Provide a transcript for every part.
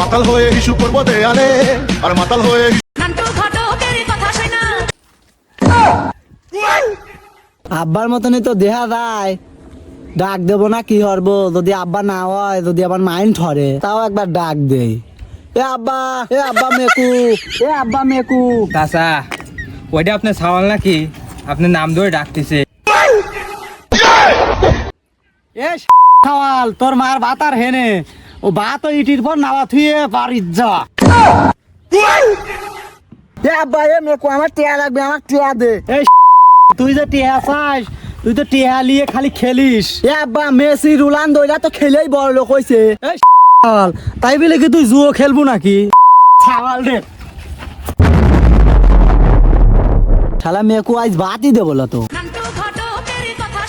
মাতাল হয়ে হিসু করব দেয়ালে আর মাতাল হয়ে নান্টু ঘটকের কথা শুই না। আব্বার মতনই তো দেহা যায়। ডাক দেবো না কি হরবো যদি আব্বা না হয় যদি আবার মাইন্ড ধরে তাও একবার ডাক দেই এ আব্বা এ আব্বা মেকু এ আব্বা মেকু। চাচা ওইটা আপনার সাওয়াল নাকি? আপনার নাম ধরে ডাকতেছে। এ খাওয়াল তোর মার ভাত আর হেনে। ও ভাত ও ইটির পর নাওয়া থুয়ে বাড়ির যা। এ আব্বা এ মেকু আমার টিয়া লাগবে আমার টিয়া দে। এই তুই যে টিয়া চাস তুই তো টিয়া লিয়ে খালি খেলিস। এ আব্বা মেসি রুলান দইরা তো খেলেই বড় লোক হইছে। তাই বলে কি তুই জুয়ো খেলব নাকি? ছাওয়াল রে। শালা মেকু আজ ভাতই দেবো তো। নান্টু ঘটকের কথা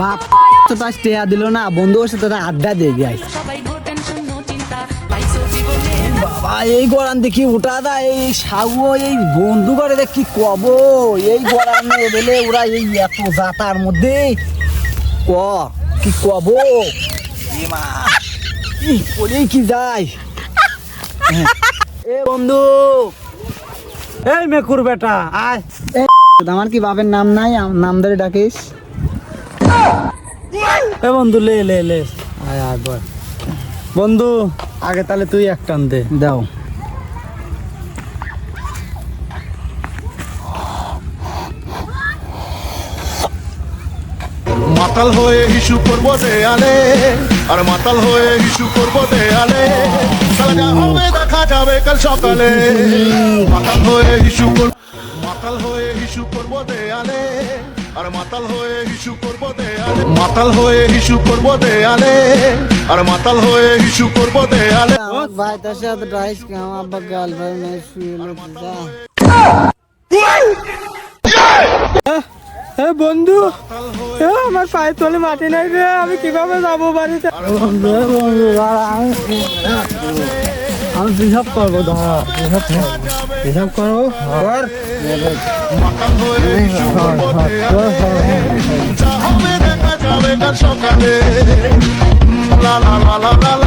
বাপ তো তার টেয়া দিল না বন্ধুর সাথে তারা আড্ডা দিয়ে গাই বাবা এই গরান দেখি উঠা দা এই সাগু এই বন্ধু করে দেখ কি কব এই গরান এবেলে ওরা এই এত জাতার মধ্যে ক কি কব এ কি যায়। এ বন্ধু এই মেকুর বেটা আয়। আমার কি বাপের নাম নাই নাম ধরে ডাকিস? এ বন্ধু লে লে লে। আয় আয় বল। বন্ধু আগে তাহলে তুই এক টান দে। দাও। মাতাল হয়ে হিসু করব দেয়ালে আর মাতাল হয়ে হিসু করব দেয়ালে। সালা যা হবে দেখা যাবে কাল সকালে। মাতাল হয়ে হিসু কর মাতাল হয়ে হিসু করব দেয়ালে আর মাতাল হয়ে হিসু করব দেয়ালে। মাতাল হয়ে হিসু করব দেয়ালে। আর মাতাল হয়ে হিসু করব দেয়ালে। ভাই তার সাথে আব্বা গার্লফ্রেন্ড মেয়ে শুয়ে বন্ধু এ আমার পায়ের তলে মাটি নাই রে আমি কীভাবে যাব বাড়িতে? আমি হিসাব করব হিসাব করব হয়ে হিসু করব দেয়ালে। যা হবে দেখা যাবে কাল সকালে। লা লা লা লা লা লা